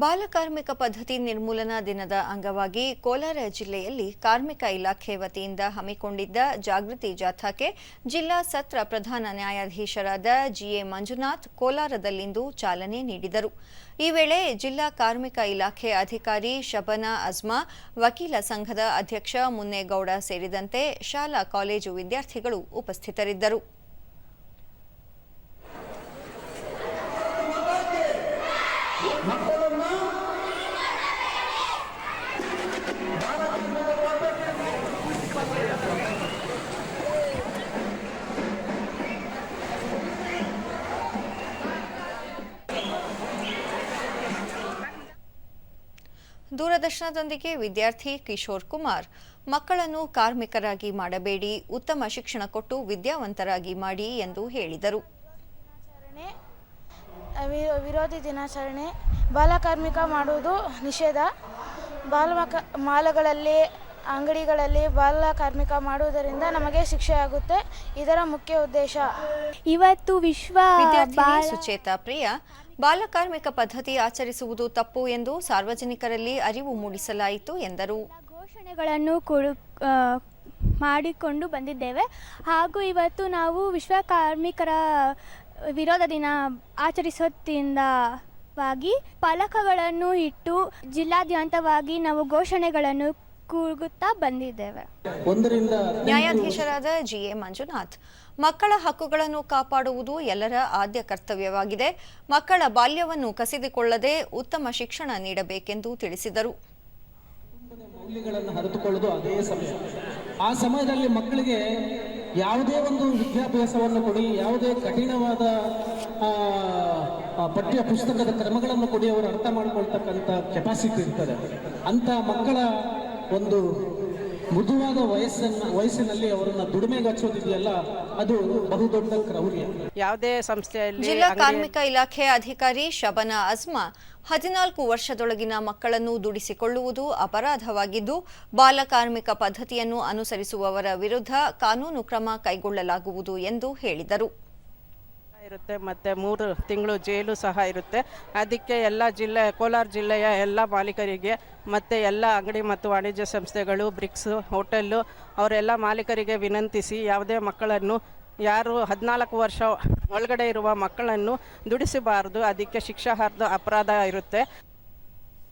ಬಾಲಕಾರ್ಮಿಕ ಪದ್ಧತಿ ನಿರ್ಮೂಲನಾ ದಿನದ ಅಂಗವಾಗಿ ಕೋಲಾರ ಜಿಲ್ಲೆಯಲ್ಲಿ ಕಾರ್ಮಿಕ ಇಲಾಖೆ ವತಿಯಿಂದ ಹಮ್ಮಿಕೊಂಡಿದ್ದ ಜಾಗೃತಿ ಜಾಥಾಕ್ಕೆ ಜಿಲ್ಲಾ ಸತ್ರ ಪ್ರಧಾನ ನ್ಯಾಯಾಧೀಶರಾದ ಜಿಎ ಮಂಜುನಾಥ್ ಕೋಲಾರದಲ್ಲಿಂದು ಚಾಲನೆ ನೀಡಿದರು. ಈ ವೇಳೆ ಜಿಲ್ಲಾ ಕಾರ್ಮಿಕ ಇಲಾಖೆ ಅಧಿಕಾರಿ ಶಬನಾ ಅಜ್ಮಾ, ವಕೀಲ ಸಂಘದ ಅಧ್ಯಕ್ಷ ಮುನ್ನೇಗೌಡ ಸೇರಿದಂತೆ ಶಾಲಾ ಕಾಲೇಜು ವಿದ್ಯಾರ್ಥಿಗಳು ಉಪಸ್ಥಿತರಿದ್ದರು. ದೂರದರ್ಶನದೊಂದಿಗೆ ವಿದ್ಯಾರ್ಥಿ ಕಿಶೋರ್ ಕುಮಾರ್. ಮಕ್ಕಳನ್ನು ಕಾರ್ಮಿಕರಾಗಿ ಮಾಡಬೇಡಿ, ಉತ್ತಮ ಶಿಕ್ಷಣ ಕೊಟ್ಟು ವಿದ್ಯಾವಂತರಾಗಿ ಮಾಡಿ ಎಂದು ಹೇಳಿದರು. ವಿರೋಧಿ ದಿನಾಚರಣೆ ಬಾಲಕಾರ್ಮಿಕ ಮಾಡುವುದು ನಿಷೇಧ. ಬಾಲ ಮಾಲಗಳಲ್ಲಿ ಅಂಗಡಿಗಳಲ್ಲಿ ಬಾಲ ಕಾರ್ಮಿಕ ಮಾಡುವುದರಿಂದ ನಮಗೆ ಶಿಕ್ಷೆಯಾಗುತ್ತೆ ಇದರ ಮುಖ್ಯ ಉದ್ದೇಶ. ಇವತ್ತು ವಿಶ್ವ ವಿದ್ಯಾರ್ಥಿನಿ ಬಾಲ ಸುಚೇತಾ ಪ್ರಿಯ ಬಾಲಕಾರ್ಮಿಕ ಪದ್ಧತಿ ಆಚರಿಸುವುದು ತಪ್ಪು ಎಂದು ಸಾರ್ವಜನಿಕರಲ್ಲಿ ಅರಿವು ಮೂಡಿಸಲಾಯಿತು ಎಂದರು. ಘೋಷಣೆಗಳನ್ನು ಕೊಡು ಆ, ಮಾಡಿಕೊಂಡು ಬಂದಿದ್ದೇವೆ. ಹಾಗೂ ಇವತ್ತು ನಾವು ವಿಶ್ವ ಕಾರ್ಮಿಕರ ವಿರೋಧ ದಿನ ಆಚರಿಸೋದ್ರಿಂದವಾಗಿ ಫಲಕಗಳನ್ನು ಇಟ್ಟು ಜಿಲ್ಲಾದ್ಯಂತವಾಗಿ ನಾವು ಘೋಷಣೆಗಳನ್ನು ಕೂಗುತ್ತಾ ಬಂದಿದ್ದೇವೆ. ನ್ಯಾಯಾಧೀಶರಾದ ಜಿ ಎ ಮಂಜುನಾಥ್ ಮಕ್ಕಳ ಹಕ್ಕುಗಳನ್ನು ಕಾಪಾಡುವುದು ಎಲ್ಲರ ಆದ್ಯ ಕರ್ತವ್ಯವಾಗಿದೆ. ಮಕ್ಕಳ ಬಾಲ್ಯವನ್ನು ಕಸಿದುಕೊಳ್ಳದೆ ಉತ್ತಮ ಶಿಕ್ಷಣ ನೀಡಬೇಕೆಂದು ತಿಳಿಸಿದರು. ಮೌಲ್ಯಗಳನ್ನು ಅರಿತುಕೊಳ್ಳೋದು ಅದೇ ಸಮಯ. ಆ ಸಮಯದಲ್ಲಿ ಮಕ್ಕಳಿಗೆ ಯಾವುದೇ ಒಂದು ವಿದ್ಯಾಭ್ಯಾಸವನ್ನು ಕೊಡಿ ಯಾವುದೇ ಕಠಿಣವಾದ ಪಠ್ಯ ಪುಸ್ತಕದ ಕ್ರಮಗಳನ್ನು ಕೊಡಿ ಅವರು ಅರ್ಥ ಮಾಡ್ಕೊಳ್ತಕ್ಕಂಥ ಕೆಪಾಸಿಟಿ ಇರ್ತದೆ. ಅಂಥ ಮಕ್ಕಳ ಒಂದು ಮೃದುವಾದ ವಯಸ್ಸನ್ನ ವಯಸ್ಸಿನಲ್ಲಿ ಅವರನ್ನ ದುಡಿಮೆಗಚ್ಚೋದಿದೆಯಲ್ಲ ಅದು ಬಹುದೊಡ್ಡ ಕ್ರೌರ್ಯ. ಯಾವುದೇ ಸಂಸ್ಥೆಯಲ್ಲಿ ಜಿಲ್ಲಾ ಕಾರ್ಮಿಕ ಇಲಾಖೆ ಅಧಿಕಾರಿ ಶಬನ ಅಜ್ಮ ಹದಿನಾಲ್ಕು ವರ್ಷದೊಳಗಿನ ಮಕ್ಕಳನ್ನು ದುಡಿಸಿಕೊಳ್ಳುವುದು ಅಪರಾಧವಾಗಿದ್ದು ಬಾಲಕಾರ್ಮಿಕ ಪದ್ಧತಿಯನ್ನು ಅನುಸರಿಸುವವರ ವಿರುದ್ಧ ಕಾನೂನು ಕ್ರಮ ಕೈಗೊಳ್ಳಲಾಗುವುದು ಎಂದು ಹೇಳಿದರು. ಇರುತ್ತೆ, ಮತ್ತೆ ಮೂರು ತಿಂಗಳು ಜೈಲು ಸಹ ಇರುತ್ತೆ. ಅದಕ್ಕೆ ಎಲ್ಲ ಜಿಲ್ಲೆ, ಕೋಲಾರ ಜಿಲ್ಲೆಯ ಎಲ್ಲ ಮಾಲೀಕರಿಗೆ, ಮತ್ತು ಎಲ್ಲ ಅಂಗಡಿ ಮತ್ತು ವಾಣಿಜ್ಯ ಸಂಸ್ಥೆಗಳು, ಬ್ರಿಕ್ಸ್, ಹೋಟೆಲ್ಲು, ಅವರೆಲ್ಲ ಮಾಲೀಕರಿಗೆ ವಿನಂತಿಸಿ ಯಾವುದೇ ಮಕ್ಕಳನ್ನು, ಯಾರು ಹದಿನಾಲ್ಕು ವರ್ಷ ಒಳಗಡೆ ಇರುವ ಮಕ್ಕಳನ್ನು ದುಡಿಸಬಾರದು. ಅದಕ್ಕೆ ಶಿಕ್ಷಾರ್ಹ ಅಪರಾಧ ಇರುತ್ತೆ.